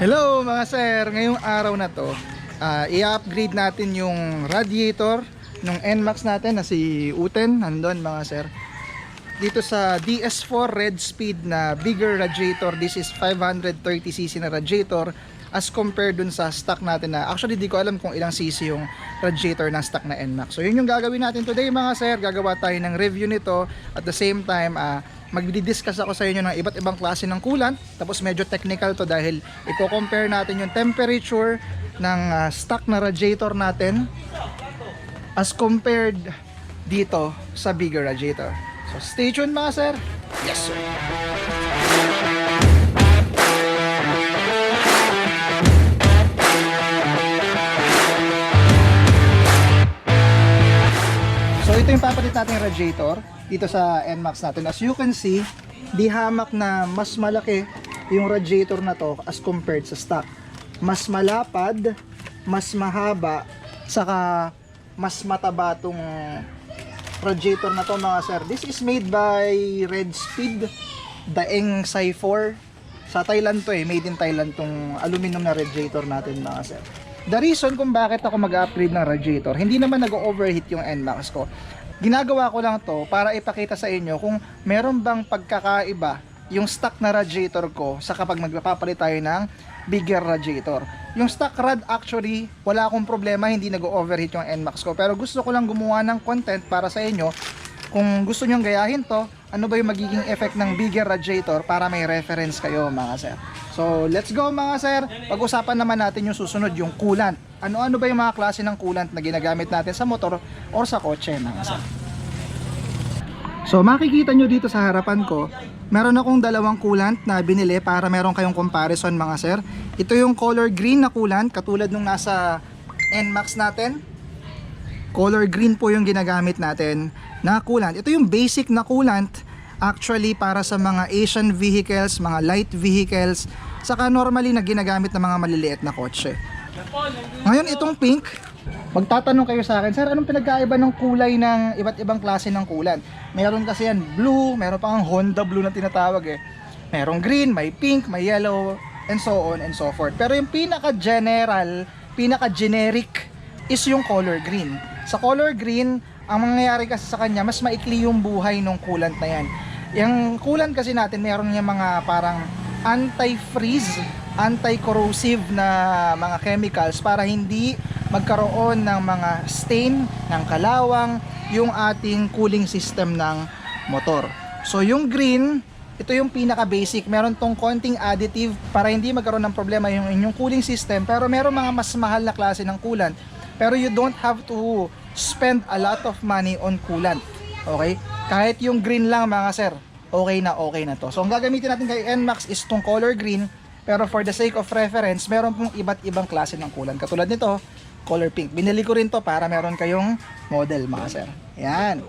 Hello mga sir, ngayong araw na to, ah, i-upgrade natin yung radiator ng NMAX natin na si Uten, nandun mga sir. Dito sa DS4 Red Speed na bigger radiator, this is 530cc na radiator as compared dun sa stock natin na actually di ko alam kung ilang cc yung radiator ng stock na NMAX. So yun yung gagawin natin today mga sir, gagawa tayo ng review nito at the same time ah, magdi-discuss ako sa inyo ng iba't ibang klase ng coolant tapos medyo technical to dahil i-compare natin yung temperature ng ah, stock na radiator natin as compared dito sa bigger radiator. So stay tuned mga sir. Yes sir. So ito yung papalit natin yung radiator dito sa NMAX natin. As you can see, di hamak na mas malaki yung radiator na to as compared sa stock. Mas malapad, mas mahaba, saka mas mataba tong radiator na to mga sir. This is made by Red Speed, Daeng Sai 4. Sa Thailand to eh, made in Thailand tong aluminum na radiator natin mga sir. The reason kung bakit ako mag-upgrade ng radiator, hindi naman nag-overheat yung NMAX ko. Ginagawa ko lang to para ipakita sa inyo kung meron bang pagkakaiba yung stock na radiator ko sa kapag magpapalit tayo ng bigger radiator. Yung stock rad actually, wala akong problema, hindi nag-overheat yung NMAX ko. Pero gusto ko lang gumawa ng content para sa inyo. Kung gusto nyong gayahin to, ano ba yung magiging effect ng bigger radiator para may reference kayo mga sir. So, let's go mga sir. Pag-usapan naman natin yung susunod, yung coolant. Ano-ano ba yung mga klase ng coolant na ginagamit natin sa motor or sa kotse mga sir. So makikita nyo dito sa harapan ko, meron akong dalawang coolant na binili para meron kayong comparison mga sir. Ito yung color green na coolant katulad nung nasa NMAX natin. Color green po yung ginagamit natin na coolant. Ito yung basic na coolant actually para sa mga Asian vehicles, mga light vehicles, saka normally na ginagamit ng mga maliliit na kotse. Ngayon itong pink, magtatanong kayo sa akin, Sir, anong pinagkaiba ng kulay ng iba't ibang klase ng coolant? Meron kasi yan blue, meron pang Honda blue na tinatawag eh. Merong green, may pink, may yellow, and so on and so forth. Pero yung pinaka-general, pinaka-generic is yung color green. Sa color green, ang mangyayari kasi sa kanya, mas maikli yung buhay ng coolant na yan. Yung coolant kasi natin, meron niya mga parang anti-freeze, anti-corrosive na mga chemicals para hindi magkaroon ng mga stain ng kalawang yung ating cooling system ng motor. So yung green, ito yung pinaka basic. Meron tong konting additive para hindi magkaroon ng problema yung inyong cooling system pero meron mga mas mahal na klase ng coolant. Pero you don't have to spend a lot of money on coolant. Okay? Kahit yung green lang mga sir, okay na okay na to. So ang gagamitin natin kay NMAX is tong color green pero for the sake of reference, meron pong iba't ibang klase ng coolant. Katulad nito, color pink. Binili ko rin to para meron kayong model mga sir. Yan.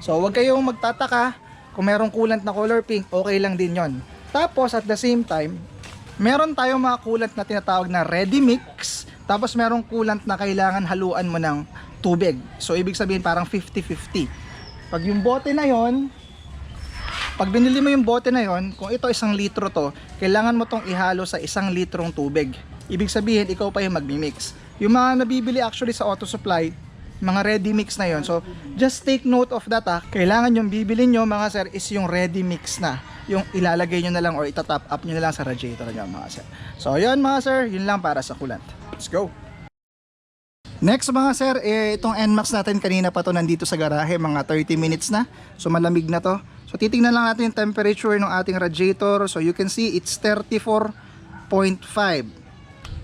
So wag kayong magtataka kung merong coolant na color pink, okay lang din yon. Tapos at the same time, meron tayong mga coolant na tinatawag na ready mix. Tapos merong coolant na kailangan haluan mo ng tubig. So ibig sabihin parang 50-50. Pag yung bote na yon, pag binili mo yung bote na yon, kung ito isang litro to, kailangan mo tong ihalo sa isang litrong tubig. Ibig sabihin, ikaw pa yung magmi-mix. Yung mga nabibili actually sa auto supply, mga ready mix na yon. So, just take note of that ha. Kailangan yung bibili nyo mga sir is yung ready mix na. Yung ilalagay nyo na lang or itatop up nyo na lang sa radiator nyo mga sir. So, yun mga sir, yun lang para sa coolant. Let's go! Next mga sir, eh, itong NMAX natin kanina pa to nandito sa garahe, mga 30 minutes na. So malamig na to. So titingnan lang natin yung temperature ng ating radiator. So you can see it's 34.5.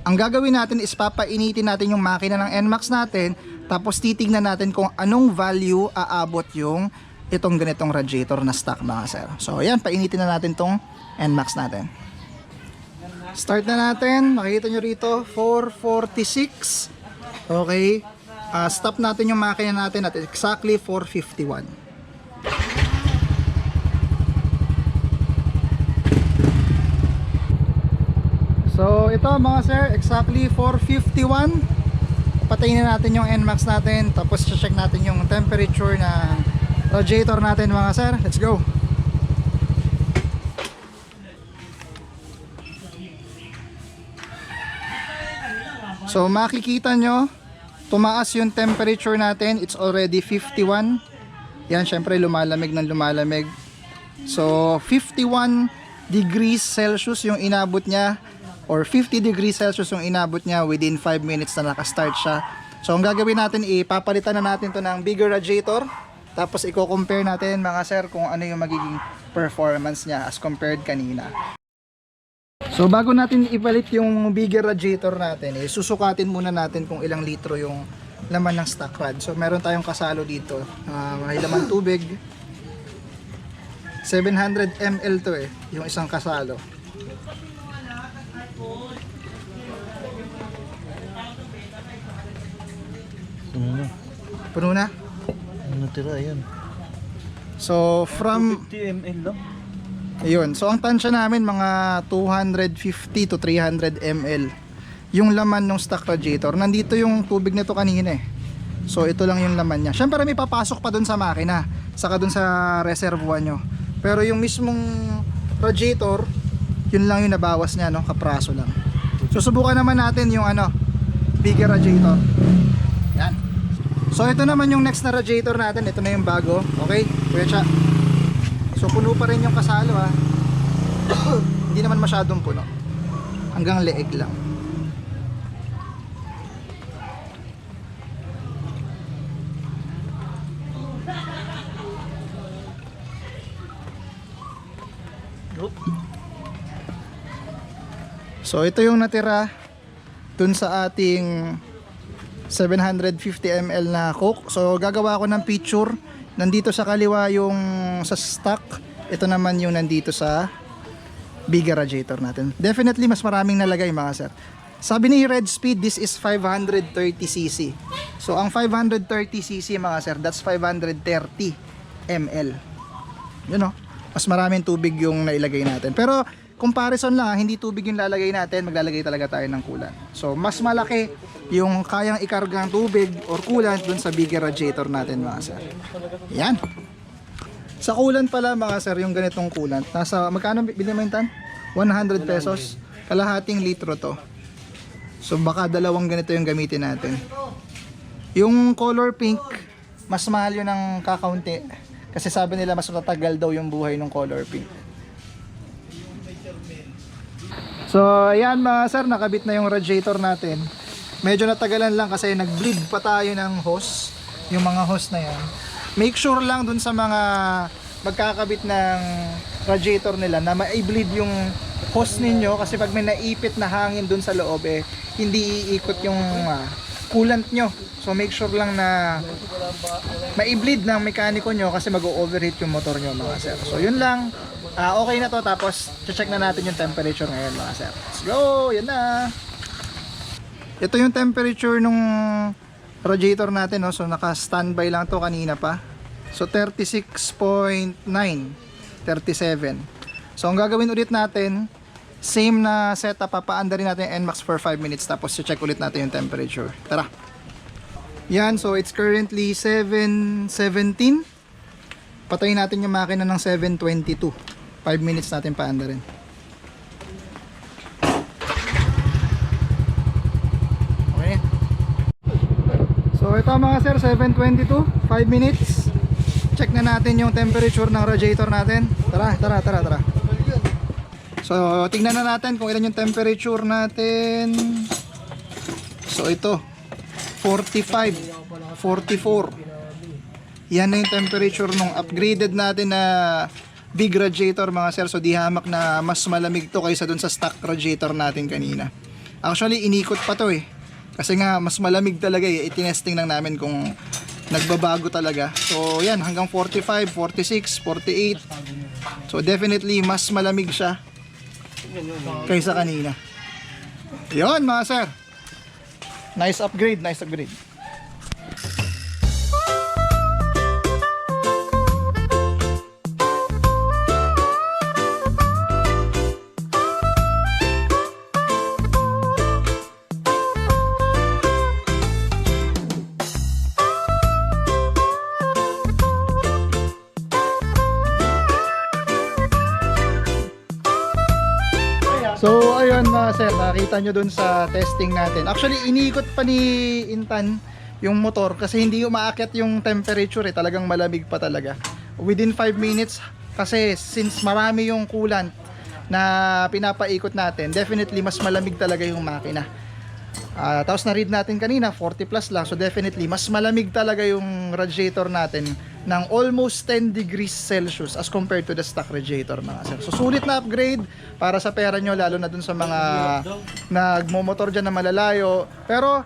Ang gagawin natin is papainitin natin yung makina ng NMAX natin. Tapos titingnan natin kung anong value aabot yung itong ganitong radiator na stock mga sir. So ayan, painitin na natin tong NMAX natin. Start na natin. Makikita nyo rito, 446. Okay. Ah, stop natin yung makina natin at exactly 451. So ito mga sir, exactly 451. Patayin na natin yung NMAX natin tapos check natin yung temperature na radiator natin mga sir. Let's go. So makikita nyo, tumaas yung temperature natin. It's already 51. Yan, syempre lumalamig ng lumalamig. So 51 degrees Celsius yung inabot niya or 50 degrees Celsius yung inabot niya within 5 minutes na nakastart siya. So ang gagawin natin, ipapalitan na natin to ng bigger radiator. Tapos i-compare natin mga sir kung ano yung magiging performance niya as compared kanina. So bago natin ipalit yung bigger radiator natin, eh, susukatin muna natin kung ilang litro yung laman ng stock rod. So meron tayong kasalo dito. Ah, may laman tubig. 700 ml to eh, yung isang kasalo. Ano na? Puno na. Ano natira? Ayan. So from 50 ml lang. Ayun. So ang tansya namin mga 250 to 300 ml. Yung laman ng stock radiator. Nandito yung tubig nito kanina eh. So ito lang yung laman niya. Syempre may papasok pa dun sa makina. Saka dun sa reservoir nyo. Pero yung mismong radiator, yun lang yung nabawas niya, no? Kapraso lang. So subukan naman natin yung ano, bigger radiator. Yan. So ito naman yung next na radiator natin. Ito na yung bago. Okay? Kuya Cha. So puno pa rin yung kasalo ha. Hindi naman masyadong puno. Hanggang leeg lang. So ito yung natira dun sa ating 750 ml na coke. So gagawa ako ng picture. Nandito sa kaliwa yung sa stock. Ito naman yung nandito sa bigger radiator natin. Definitely mas maraming nalagay mga sir. Sabi ni Red Speed, this is 530cc. So ang 530cc mga sir, that's 530 ml. You know, mas maraming tubig yung nailagay natin. Pero comparison lang, ah, hindi tubig yung lalagay natin, maglalagay talaga tayo ng coolant. So mas malaki yung kayang ikarga ng tubig or coolant dun sa bigger radiator natin mga sir. Yan. Sa coolant pala mga sir, yung ganitong coolant, nasa magkano bilhin mo yung tan? 100 pesos. Kalahating litro to. So baka dalawang ganito yung gamitin natin. Yung color pink, mas mahal yun ng kakaunti. Kasi sabi nila mas matagal daw yung buhay ng color pink. So ayan mga sir, nakabit na yung radiator natin. Medyo natagalan lang kasi nag-bleed pa tayo ng hose. Yung mga hose na yan. Make sure lang dun sa mga magkakabit ng radiator nila na ma-bleed yung hose ninyo kasi pag may naipit na hangin dun sa loob eh, hindi iikot yung ah, coolant nyo. So make sure lang na ma-bleed ng mekaniko nyo kasi mag-overheat yung motor nyo mga sir. So yun lang. Ah, okay na to tapos check na natin yung temperature ngayon mga sir. Let's go! Yan na! Ito yung temperature nung radiator natin no. So naka-standby lang to kanina pa. So 36.9, 37. So ang gagawin ulit natin, same na setup, papaanda rin natin yung NMAX for 5 minutes tapos check ulit natin yung temperature. Tara. Yan, so it's currently 7.17. Patayin natin yung makina ng 7.22. 5 minutes natin paanda rin. So ito mga sir, 7.22, 5 minutes. Check na natin yung temperature ng radiator natin. Tara, tara, tara, tara. So tingnan na natin kung ilan yung temperature natin. So ito, 45, 44. Yan na yung temperature nung upgraded natin na big radiator mga sir. So di hamak na mas malamig to kaysa dun sa stock radiator natin kanina. Actually inikot pa to eh. Kasi nga mas malamig talaga eh. Itinesting lang namin kung nagbabago talaga. So yan hanggang 45, 46, 48. So definitely mas malamig siya kaysa kanina. Yon mga sir. Nice upgrade, nice upgrade. Nakita nyo dun sa testing natin. Actually, iniikot pa ni Intan yung motor kasi hindi umaakyat yung temperature eh. Talagang malamig pa talaga. Within 5 minutes, kasi since marami yung coolant na pinapaikot natin, definitely mas malamig talaga yung makina. Ah, tapos na-read natin kanina, 40 plus lang. So definitely, mas malamig talaga yung radiator natin ng almost 10 degrees Celsius as compared to the stock radiator mga sir. So sulit na upgrade para sa pera nyo, lalo na dun sa mga nagmomotor dyan na malalayo. Pero,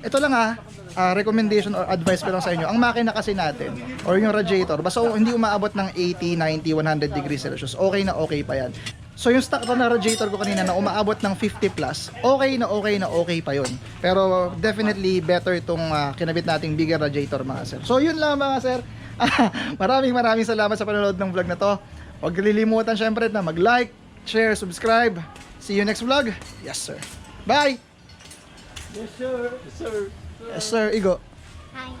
ito lang ha, ah, recommendation or advice ko lang sa inyo. Ang makina kasi natin, or yung radiator, basta hindi umaabot ng 80, 90, 100 degrees Celsius, okay na okay pa yan. So yung stock na radiator ko kanina na umaabot ng 50 plus, okay na okay na okay pa yun. Pero definitely better itong ah, kinabit nating bigger radiator mga sir. So yun lang mga sir. maraming maraming salamat sa panonood ng vlog na to. Huwag kalilimutan syempre na mag-like, share, subscribe. See you next vlog. Yes sir. Bye! Yes, sir. Yes, sir. Yes sir, Igo. Hi.